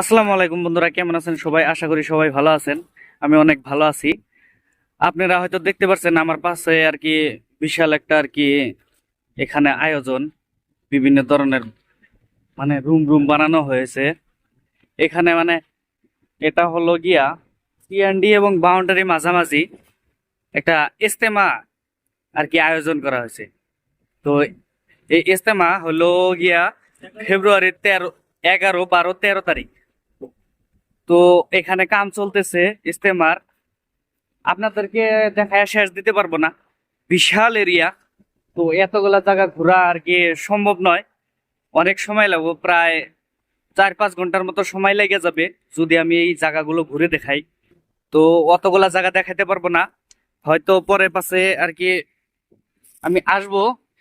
আসসালামু আলাইকুম বন্ধুরা, কেমন আছেন সবাই? আশা করি সবাই ভালো আছেন। আমি অনেক ভালো আছি। আপনারা হয়তো দেখতে পাচ্ছেন আমার পাশে আর কি বিশাল একটা আর কি এখানে আয়োজন। বিভিন্ন ধরনের মানে রুম রুম বানানো হয়েছে। এখানে মানে এটা হলো গিয়া সিএনডি এবং বাউন্ডারি মাঝামাঝি একটা ইস্তেমা আর কি আয়োজন করা হয়েছে। তো এই ইস্তেমা হলো গিয়া ফেব্রুয়ারির তেরো, এগারো, বারো, তেরো তারিখ। তো এখানে কাম চলতেছে, ইস্তেমার। আপনাদেরকে দেখায় শেষ দিতে পারব না। বিশাল এরিয়া। তো এতগুলা জায়গা ঘোরা আর কি সম্ভব নয়। অনেক সময় লাগবো, প্রায় চার পাঁচ ঘণ্টার মতো সময় লেগে যাবে যদি আমি এই জায়গাগুলো ঘুরে দেখাই। তো অতগুলা জায়গা দেখাতে পারব না। হয়তো পরে পাশে আর কি আমি আসব,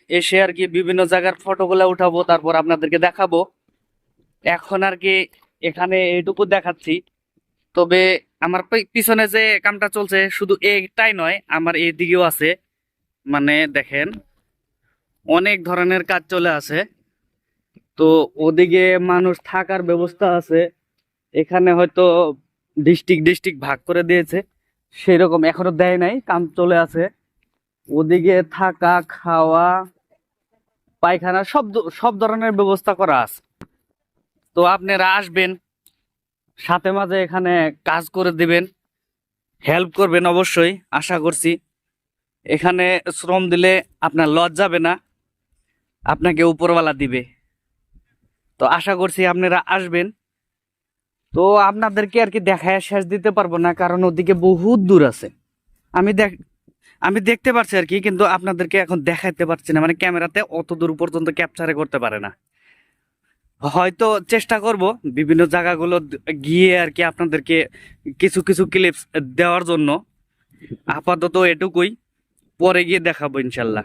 এসে আর কি বিভিন্ন জায়গার ফটোগুলো উঠাবো, তারপর আপনাদেরকে দেখাবো। এখন আর কি এখানে এইটুকু দেখাচ্ছি। তবে আমার পিছনে যে কামটা চলছে, শুধু এইটাই নয়, আমার এই দিকেও আছে। মানে দেখেন, অনেক ধরনের কাজ চলে আছে। তো ওদিকে মানুষ থাকার ব্যবস্থা আছে। এখানে হয়তো ডিস্ট্রিক্ট ডিস্ট্রিক্ট ভাগ করে দিয়েছে। সেই রকম এখনও দেয় নাই, কাম চলে আছে। ওদিকে থাকা, খাওয়া, পায়খানা, সব সব ধরনের ব্যবস্থা করা আছে। তো আপনারা আসবেন, সাথে মাঝে এখানে কাজ করে দিবেন হেল্প করবেন অবশ্যই, আশা করছি। এখানে শ্রম দিলে আপনার লজ যাবে না, আপনাকে উপরওয়ালা দিবে। তো আশা করছি আপনারা আসবেন। তো আপনাদেরকে আর কি দেখায় শেষ দিতে পারব না, কারণ ওদিকে বহুত দূর আছে। আমি দেখ, আমি দেখতে পারছি আর কি, কিন্তু আপনাদেরকে এখন দেখাইতে পারছি না মানে ক্যামেরাতে অত দূর পর্যন্ত ক্যাপচারে করতে পারে না। হয়তো চেষ্টা করব বিভিন্ন জায়গাগুলো গিয়ে আর কি আপনাদেরকে কিছু কিছু ক্লিপস দেওয়ার জন্য। আপাতত এটুকুই। পরে গিয়ে দেখাবো ইনশাল্লাহ।